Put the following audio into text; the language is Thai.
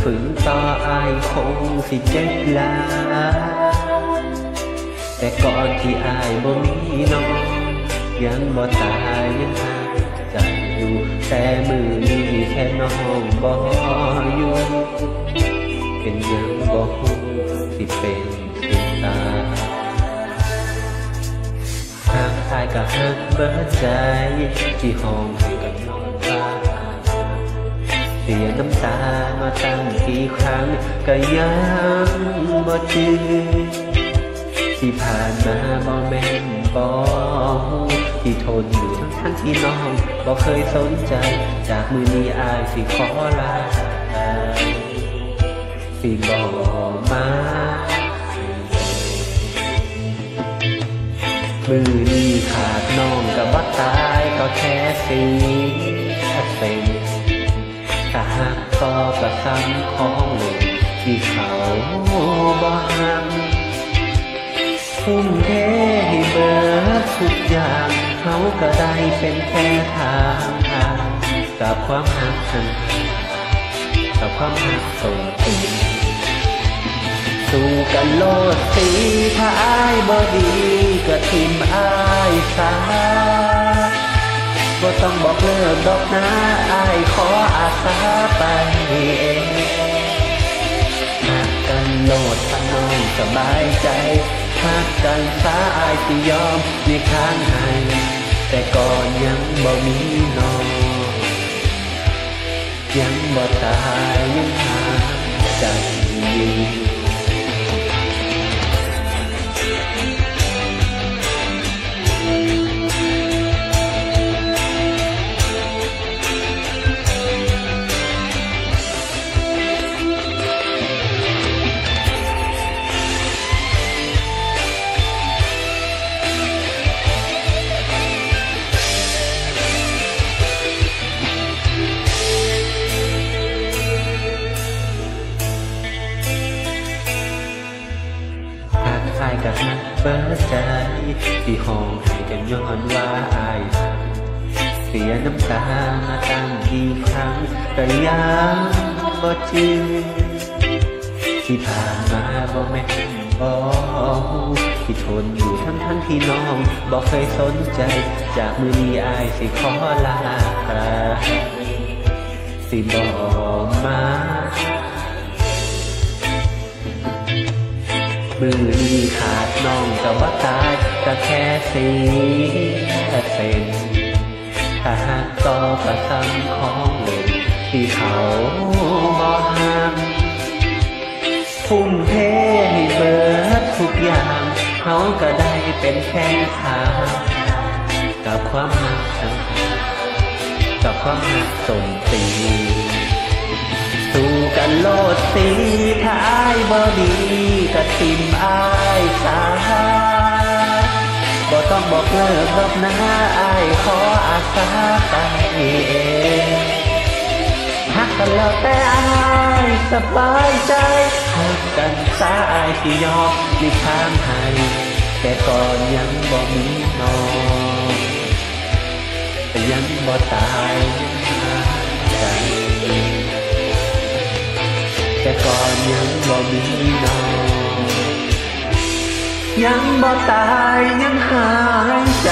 ฝืนต่ออายคงสิเจ็บหลายแต่ก่อนที่อายบ่มีน้องยังบ่ตายยังหายใจอยู่แต่มือนี้แค่น้องบ่อยู่เป็นยังบ่ฮู้สิเป็นสิตายทางอายก็หักเบิดใจที่ห้องให้กันนอนฟ้า เสียน้ำตามาตั้งกี่ครั้งก็ยังบ่จือที่ผ่านมาบ่แม่นบ่ที่ทนอยู่ทั้งทั้งที่น้องบ่เคยสนใจ จากมือนี้อายสิขอลาสิบ่มามือนี้ขาดน้องกับบ่ตายก็แค่สีเซ็งถ้า หากต่อกับคำของหนึ่งที่เขาบ่หักทุ่มเทให้เบิดทุกอย่างเขาก็ได้เป็นแค่ทางผ่านกับความหักทันกับความหักตรงจริงสู้กันโลดสีถ้าอายบ่ดีก็ทิมอายซา ก็ต้องบอกเลิกดอกนะอายขออาสาไปเองหากกันโลดถ้าน้องสบายใจหากกันสาอายสิยอมในข้างให้แต่ก่อนยังบ่มีน้องยังบ่ตายยังหาใจอยู่ บิดใจที่ห้องให้กันย้อนว่าอายเสียน้ำตามาตั้งกี่ครั้งแต่ยังบ่จือที่ผ่านมาบ่แม่นบ่ฮู้ที่ทนอยู่ทั้งทั้งที่น้องบ่เคยสนใจ จากมือนี้อายสิขอลาสิบ่มา มือนี้ขาดน้องกับว่าตายก็แค่สีแค่เส้นถ้าหากต่อประสำของเล่นที่เขาบ่ห้ามทุ่มเทให้เบิดทุกอย่างเขาก็ได้เป็นแค่ทางกับความหักสังกับความหักสมตี โลดสีถ้าอายบ่ดีก็ทิมอายสาบ่ต้องบอกเลิกรอบหน้าอายขออาสาไปเองหักกันแล้วแต่อายสบายใจหักกันสาอายที่ยอมมีทางให้แต่ก่อนยังบ่มีน้องยังบ่ตาย ก่อนยังบ่มีน้องยังบ่ตายยังหายใจ